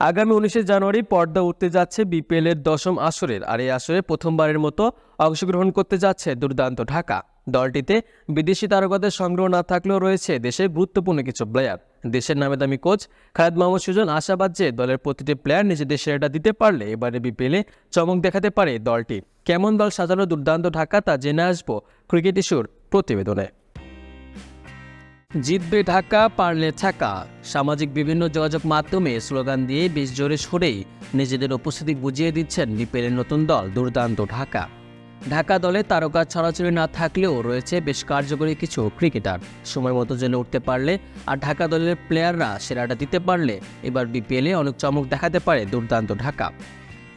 আগামী উনিশে জানুয়ারি পর্দা উঠতে যাচ্ছে বিপিএল এর দশম আসরের আর এই আসরে প্রথমবারের মতো অংশগ্রহণ করতে যাচ্ছে দুর্দান্ত ঢাকা। দলটিতে বিদেশি তারকাদের সংগ্রহ না থাকলেও রয়েছে দেশের গুরুত্বপূর্ণ কিছু প্লেয়ার দেশের নামে দামি কোচ খালেদ মাহমুদ সুজন আশাবাদ যে দলের প্রতিটি প্লেয়ার নিজেদের সেরাটা দিতে পারলে এবারে বিপিএলে চমক দেখাতে পারে দলটি। কেমন দল সাজানো দুর্দান্ত ঢাকা তা জেনে আসব ক্রিকেট ইস্যুর প্রতিবেদনে। জিতবে ঢাকা, পারলে ছাকা সামাজিক বিভিন্ন যোগাযোগ মাধ্যমে স্লোগান দিয়ে বেশ জোরে সরেই নিজেদের উপস্থিতি বুঝিয়ে দিচ্ছেন বিপিএলের নতুন দল দুর্দান্ত ঢাকা। ঢাকা দলে তারকা ছড়াছড়ি না থাকলেও রয়েছে বেশ কার্যকরী কিছু ক্রিকেটার। সময় মতো জেনে উঠতে পারলে আর ঢাকা দলের প্লেয়াররা সেরাটা দিতে পারলে এবার বিপিএলে অনেক চমক দেখাতে পারে দুর্দান্ত ঢাকা।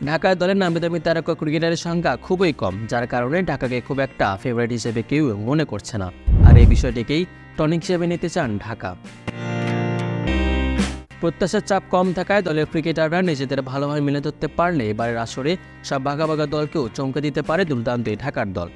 ঢাকার দলের নামি দামি তারকা ক্রিকেটারের সংখ্যা খুবই কম, যার কারণে ঢাকাকে খুব একটা ফেভারিট হিসেবে কেউ মনে করছে না। আর এই বিষয়টিকেই টনিক হিসেবে নিতে চান ঢাকা। প্রত্যাশার চাপ কম থাকায় দলের ক্রিকেটাররা নিজেদের ভালোভাবে মেলে ধরতে পারলে এবারের আসরে সব ভাগা ভাগা দলকেও চমকে দিতে পারে দুর্দান্ত ঢাকার দল।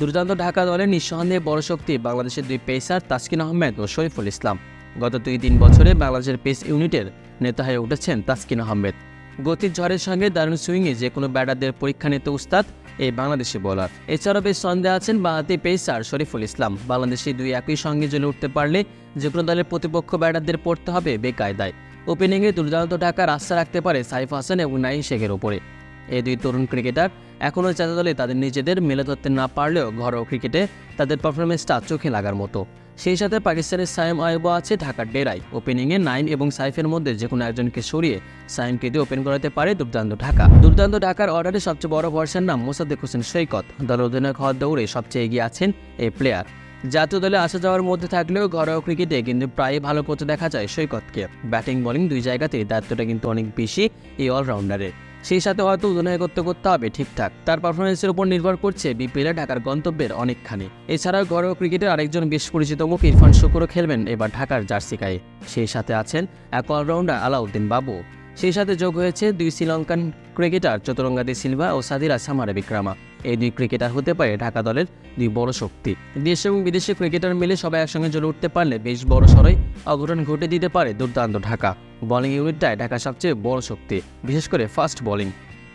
দুর্দান্ত ঢাকা দলের নিঃসন্দেহে বড় শক্তি বাংলাদেশের দুই পেসার তাসকিন আহমেদ ও শরীফুল ইসলাম। গত দুই তিন বছরে বাংলাদেশের পেস ইউনিটের নেতা হয়ে উঠেছেন তাসকিন আহমেদ। গতির ঝড়ের সঙ্গে দারুণ সুইংয়ে যে কোনো ব্যাটারদের পরীক্ষা নিতে উস্তাদ এই বাংলাদেশি বোলার এছাড়াও বেশ সন্দেহ আছেন বাঁহাতি পেসার শরীফুল ইসলাম। বাংলাদেশি দুই একই সঙ্গে জ্বলে উঠতে পারলে যে কোনো দলের প্রতিপক্ষ ব্যাটারদের পড়তে হবে বেকায়দায়। ওপেনিংয়ে দুর্দান্ত টাকার আস্থা রাখতে পারে সাইফ হাসান এবং নাইম শেখের ওপরে এই দুই তরুণ ক্রিকেটার এখনও জাতীয় দলে তাদের নিজেদের মেলে ধরতে না পারলেও ঘরোয়া ক্রিকেটে তাদের পারফরমেন্সটা চোখে লাগার মতো। সেই সাথে পাকিস্তানের সাইম আয়ুবা আছে ঢাকার ডেরাই ওপেনিংয়ে নাইম এবং সাইফের মধ্যে যে কোনো একজনকে সরিয়ে সাইমকে দিয়ে ওপেন করাতে পারে দুর্দান্ত ঢাকা। দুর্দান্ত ঢাকার অর্ডারে সবচেয়ে বড় ভরসার নাম মোসাদ্দেক হোসেন সৈকত। দল অধিনায়ক হওয়ার দৌড়ে সবচেয়ে এগিয়ে আছেন এই প্লেয়ার জাতীয় দলে আসা যাওয়ার মধ্যে থাকলেও ঘরোয়া ক্রিকেটে কিন্তু প্রায় ভালো করতে দেখা যায় সৈকতকে। ব্যাটিং বোলিং দুই জায়গাতেই দায়িত্বটা কিন্তু অনেক বেশি এই অলরাউন্ডারের সেই সাথে হয়তো অধিনায়ক করতে করতে হবে, ঠিকঠাক। তার পারফরমেন্সের উপর নির্ভর করছে বিপিএলে ঢাকার গন্তব্যের অনেকখানি। এছাড়াও ঘরোয়া ক্রিকেটের আরেকজন বেশ পরিচিত মুখ ইরফান শুকুরও খেলবেন এবার ঢাকার জার্সি গায়ে সেই সাথে আছেন এক অলরাউন্ডার আলাউদ্দিন বাবু। সেই সাথে যোগ হয়েছে দুই শ্রীলঙ্কান ক্রিকেটার চতুরঙ্গাদি সিলভা ও সাদিরা সামারে বিক্রামা। এই দুই ক্রিকেটার হতে পারে ঢাকা দলের দুই বড় শক্তি। দেশ এবং বিদেশি ক্রিকেটার মিলে সবাই একসঙ্গে জ্বলে উঠতে পারলে বেশ বড় সড়ই অঘটন ঘটে দিতে পারে দুর্দান্ত ঢাকা। বোলিং ইউনিটটায় ঢাকা সবচেয়ে বড় শক্তি, বিশেষ করে ফাস্ট বোলিং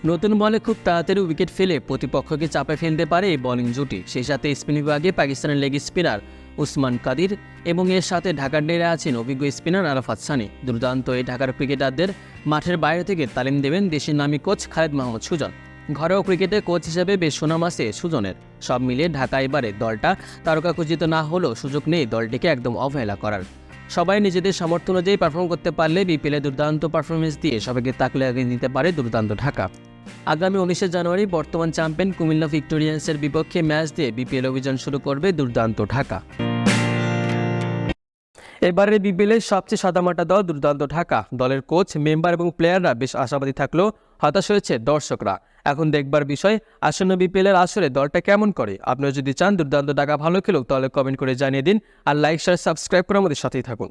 নতুন বলে খুব তাড়াতাড়ি উইকেট ফেলে প্রতিপক্ষকে চাপে ফেলতে পারে এই বোলিং জুটি। সেই সাথে স্পিন বিভাগে পাকিস্তানের লেগ স্পিনার উসমান কাদির এবং এর সাথে ঢাকার ডেরে আছেন অভিজ্ঞ স্পিনার আরাফাত সানি। দুর্দান্ত এই ঢাকার ক্রিকেটারদের মাঠের বাইরে থেকে তালিম দেবেন দেশের নামী কোচ খালেদ মাহমুদ সুজন। ঘরোয়া ক্রিকেটে কোচ হিসেবে বেশ সুনাম আছে সুজনের। সব মিলিয়ে ঢাকা এবারে দলটা তারকা খচিত না হলেও সুযোগ নেই দলটিকে একদম অবহেলা করার। সবাই নিজেদের সামর্থ্য অনুযায়ী পারফর্ম করতে পারলে বিপিএলে দুর্দান্ত পারফরমেন্স দিয়ে সবাইকে তাকলে আগে নিতে পারে দুর্দান্ত ঢাকা। আগামী উনিশে জানুয়ারি বর্তমান চ্যাম্পিয়ন কুমিল্লা ভিক্টোরিয়ান্সের বিপক্ষে ম্যাচ দিয়ে বিপিএল অভিযান শুরু করবে দুর্দান্ত ঢাকা। এবারের বিপিএলের সবচেয়ে সাদামাটা দল দুর্দান্ত ঢাকা। দলের কোচ, মেম্বার এবং প্লেয়াররা বেশ আশাবাদী থাকলেও হতাশ হয়েছে দর্শকরা। এখন দেখবার বিষয়, আসন্ন বিপিএলের আসরে দলটা কেমন করে? আপনারা যদি চান দুর্দান্ত ঢাকা ভালো খেলুক, তাহলে কমেন্ট করে জানিয়ে দিন। আর লাইক শেয়ার সাবস্ক্রাইব করে আমাদের সাথেই থাকুন।